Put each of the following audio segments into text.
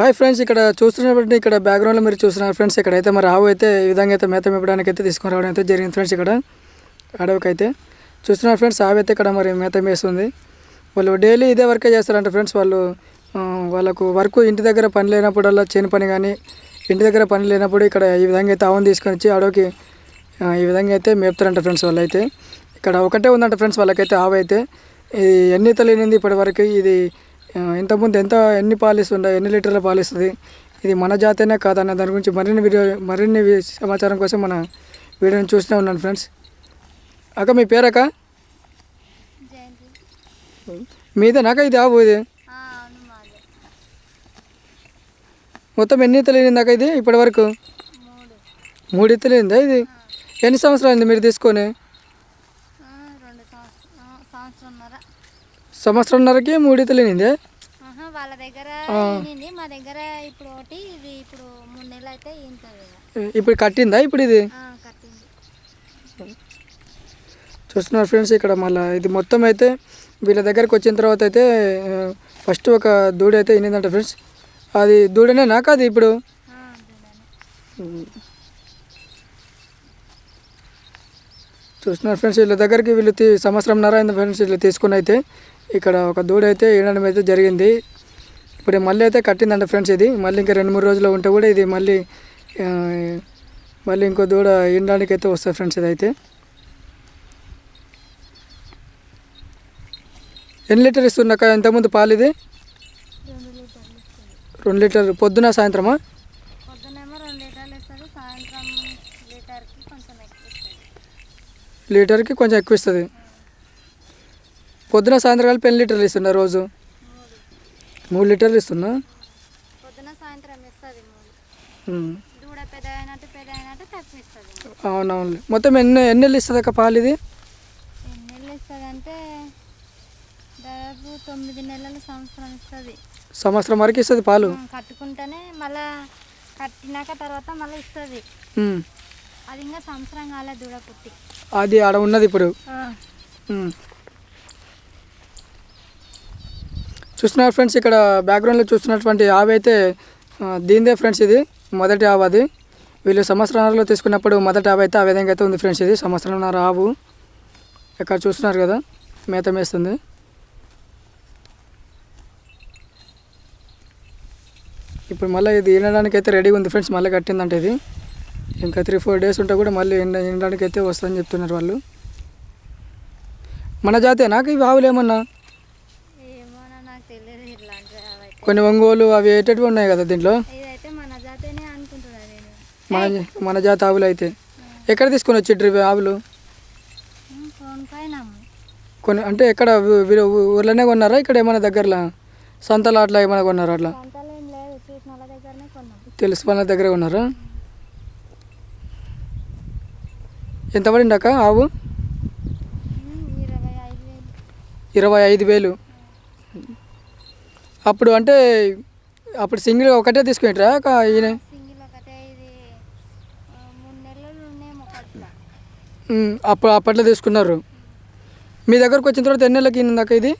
Hi friends ఇక్కడ చూస్తున్నటువంటి ఇక్కడ బ్యాక్గ్రౌండ్లో మీరు చూస్తున్నారు ఫ్రెండ్స్. ఇక్కడ అయితే మరి ఆవు అయితే ఈ విధంగా అయితే మేత మేపడానికి అయితే తీసుకొని రావడం అయితే జరిగింది ఫ్రెండ్స్ ఇక్కడ. అడవికి అయితే చూస్తున్నారు ఫ్రెండ్స్ ఆవు అయితే ఇక్కడ మరి మేత మేస్తుంది. వాళ్ళు డైలీ ఇదే వర్కే చేస్తారంట ఫ్రెండ్స్ వాళ్ళు. వాళ్ళకు వర్క్ ఇంటి దగ్గర పని లేనప్పుడల్లా చేను పని కానీ ఇంటి దగ్గర పని లేనప్పుడు ఇక్కడ ఈ విధంగా అయితే ఆవును తీసుకొని వచ్చి అడవికి ఈ విధంగా అయితే మేపుతారంట ఫ్రెండ్స్ వాళ్ళైతే. ఇక్కడ ఒకటే ఉందంట ఫ్రెండ్స్ వాళ్ళకైతే ఆవు అయితే. ఇది ఎన్ని తెలియనింది ఇప్పటివరకు ఇది ఇంతకుముందు ఎంత ఎన్ని పాలు ఇస్తుండే ఎన్ని లీటర్ల పాలు ఇస్తుంది ఇది మన జాతీయనే కాదన్న దాని గురించి మరిన్ని వీడియో మరిన్ని సమాచారం కోసం మన వీడియోని చూస్తూనే ఉన్నాను ఫ్రెండ్స్. అక్క మీ పేరక్క మీదేనాక ఇది ఆవు ఇది? మొత్తం ఎన్ని తెలియనింది అక్క ఇది ఇప్పటి వరకు? మూడు. తెలియదా ఇది? ఎన్ని సంవత్సరాలు అయింది మీరు తీసుకొని? సంవత్సరంన్నరకి మూడు తెలియనిందే? ఆహా, వాళ్ళ దగ్గర ఈనింది మా దగ్గర ఇప్పుడు ఒకటి ఇది ఇప్పుడు మూడు నెలలు అయితే ఈంతది. ఇప్పుడు కట్టిందా ఇప్పుడు ఇది? కట్టింది. చూస్తున్నారు ఫ్రెండ్స్ ఇక్కడ మళ్ళీ ఇది మొత్తం అయితే వీళ్ళ దగ్గరకు వచ్చిన తర్వాత అయితే ఫస్ట్ ఒక దూడ అయితే ఇనిందంట ఫ్రెండ్స్. అది దూడనే నాకు అది ఇప్పుడు ఆ, చూడండి చూస్తున్నారు ఫ్రెండ్స్ వీళ్ళ దగ్గరికి వీళ్ళు తీ సంవత్సరంన్నర అయింది ఫ్రెండ్స్ వీళ్ళు తీసుకుని అయితే ఇక్కడ ఒక దూడ అయితే ఈనడం అయితే జరిగింది. ఇప్పుడు మళ్ళీ అయితే కట్టిందంట ఫ్రెండ్స్ ఇది. మళ్ళీ ఇంకా రెండు మూడు రోజులు ఉంటే కూడా ఇది మళ్ళీ మళ్ళీ ఇంకో దూడ ఈనడానికి అయితే వస్తుంది ఫ్రెండ్స్ ఇది అయితే. ఎన్ని లీటర్ ఇస్తున్నాక ఇంతకుముందు పాలు ఇది? రెండు లీటర్లు. రెండు లీటర్ పొద్దున సాయంత్రమా లీటర్కి కొంచెం ఎక్కువ ఇస్తుంది పొద్దున సాయంత్రం కలిపి ఎన్ని లీటర్లు ఇస్తున్నా రోజు? మూడు లీటర్లు ఇస్తున్నా? అవునవును మొత్తం ఎన్ని ఎన్ని నెలలు ఇస్తుంది అక్క పాలు ఇది? సంవత్సరం వరకు ఇస్తుంది పాలు? కట్టుకుంటేనే మళ్ళా కట్టినాక తర్వాత మళ్ళీ ఇస్తుంది. అది ఇంకా సంవత్సరం కాలే దూడ పుట్టి. అది ఆడ ఉన్నది ఇప్పుడు. చూస్తున్నారు ఫ్రెండ్స్ ఇక్కడ బ్యాక్గ్రౌండ్లో చూస్తున్నటువంటి ఆవు అయితే దీందే ఫ్రెండ్స్ ఇది మొదటి ఆవు అది. వీళ్ళు సంవత్సరాలలో తీసుకున్నప్పుడు మొదటి ఆవు అయితే ఆ విధంగా అయితే ఉంది ఫ్రెండ్స్ ఇది. సంవత్సరంన్నర ఆవు ఇక్కడ చూస్తున్నారు కదా మేత మేస్తుంది. ఇప్పుడు మళ్ళీ ఇది ఈనడానికి అయితే రెడీగా ఉంది ఫ్రెండ్స్ మళ్ళీ కట్టిందంటే ఇది. ఇంకా త్రీ ఫోర్ డేస్ ఉంటే కూడా మళ్ళీ ఎండ ఎండడానికి అయితే వస్తుందని చెప్తున్నారు వాళ్ళు. మన జాతే నాకు ఇవి ఆవులు ఏమన్నా? కొన్ని ఒంగోలు అవి ఏటేటివి ఉన్నాయి కదా దీంట్లో? మన మన మన జాతి ఆవులు అయితే. ఎక్కడ తీసుకొని ఇవి ఆవులు? కొన్ని అంటే ఎక్కడ ఊర్లోనే కొన్నారా? ఇక్కడ ఏమైనా దగ్గరలో? సంతలో అట్లా ఏమైనా కొన్నారా అట్లా తెలుసు వాళ్ళ దగ్గర కొన్నారా? ఎంత పడింది అక్క ఆవు? ఇరవై ఐదు వేలు. అప్పుడు అంటే అప్పుడు సింగిల్ ఒకటే తీసుకుంటారా ఈయన? అప్పుడు అప్పట్లో తీసుకున్నారు. మీ దగ్గరకు వచ్చిన తర్వాత ఎన్ని నెలలకి ఇందాక ఇది?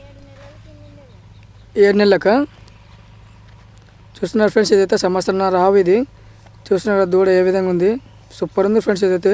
ఏడు ఏడు నెలలక? చూస్తున్నారు ఫ్రెండ్స్ ఇదైతే సంవత్సరం రావు ఇది. చూస్తున్నారు దూడ ఏ విధంగా ఉంది. సూపర్ ఉంది ఫ్రెండ్స్ ఇదైతే